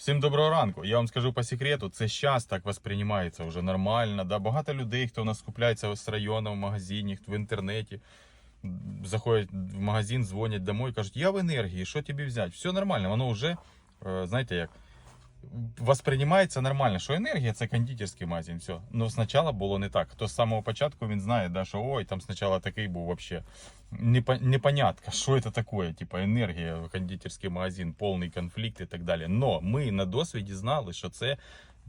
Всім доброго ранку. Я вам скажу по секрету, це щас так восприймається вже нормально. Да? Багато людей, хто у нас скупляється з району в магазині, в інтернеті. Заходять в магазин, дзвонять домой, кажуть, я в енергії, що тобі взяти? Все нормально, воно вже, е, знаєте як, восприймається нормально, що енергія це кондитерський магазин. Все. Ну спочатку було не так. Хто з самого початку він знає, да, що ой, там спочатку такий був непо- непонятка, що це таке, типа енергія, кондитерський магазин, повний конфлікт і так далі. Но ми на досвіді знали, що це.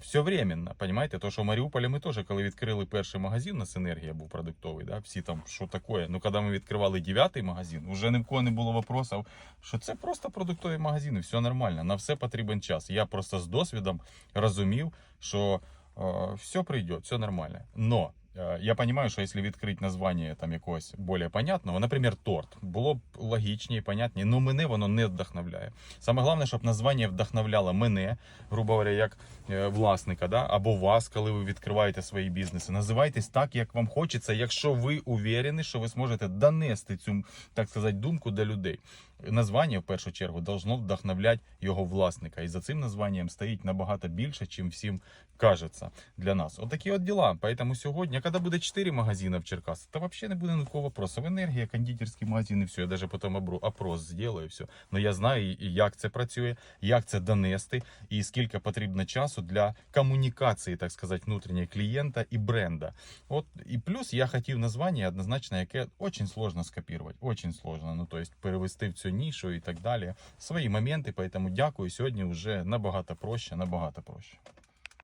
Все временно, понимаете? То, що в Маріуполі ми теж, коли відкрили перший магазин, у нас енергія був продуктовий, да? всі там, що таке. Ну, коли ми відкривали дев'ятий магазин, вже ні в кого не було вопросів, що це просто продуктові магазини, все нормально, на все потрібен час. Я просто з досвідом розумів, що е, все прийде, все нормально. Но я розумію, що якщо відкрити названня там якогось більш понятного, наприклад, торт, було б логічніше, понятніше, але мене воно не вдохновляє. Саме головне, щоб названня вдохновляло мене, грубо говоря, як е, власника, да? або вас, коли ви відкриваєте свої бізнеси. Називайтесь так, як вам хочеться, якщо ви уверені, що ви зможете донести цю, так сказати, думку до людей. Названня в першу чергу должно вдохновляти його власника. І за цим названням стоїть набагато більше, чим всім кажеться для нас. Отакі от діла. Поэтому сьогодні, коли буде 4 магазини в Черкасах, то взагалі не буде ніякого вопросу. Енергія, кондитерський магазин і все. Я даже потім опрос зроблю і все. Но я знаю, як це працює, як це донести, і скільки потрібно часу для комунікації, так сказати, внутрішнього клієнта і бренда. От і плюс я хотів названня однозначно, яке дуже сложно скопірувати. Очень сложно. Ну, тобто перевести в цю нішу і так далі. Свої моменти, поэтому дякую. Сьогодні вже набагато проще, набагато проще.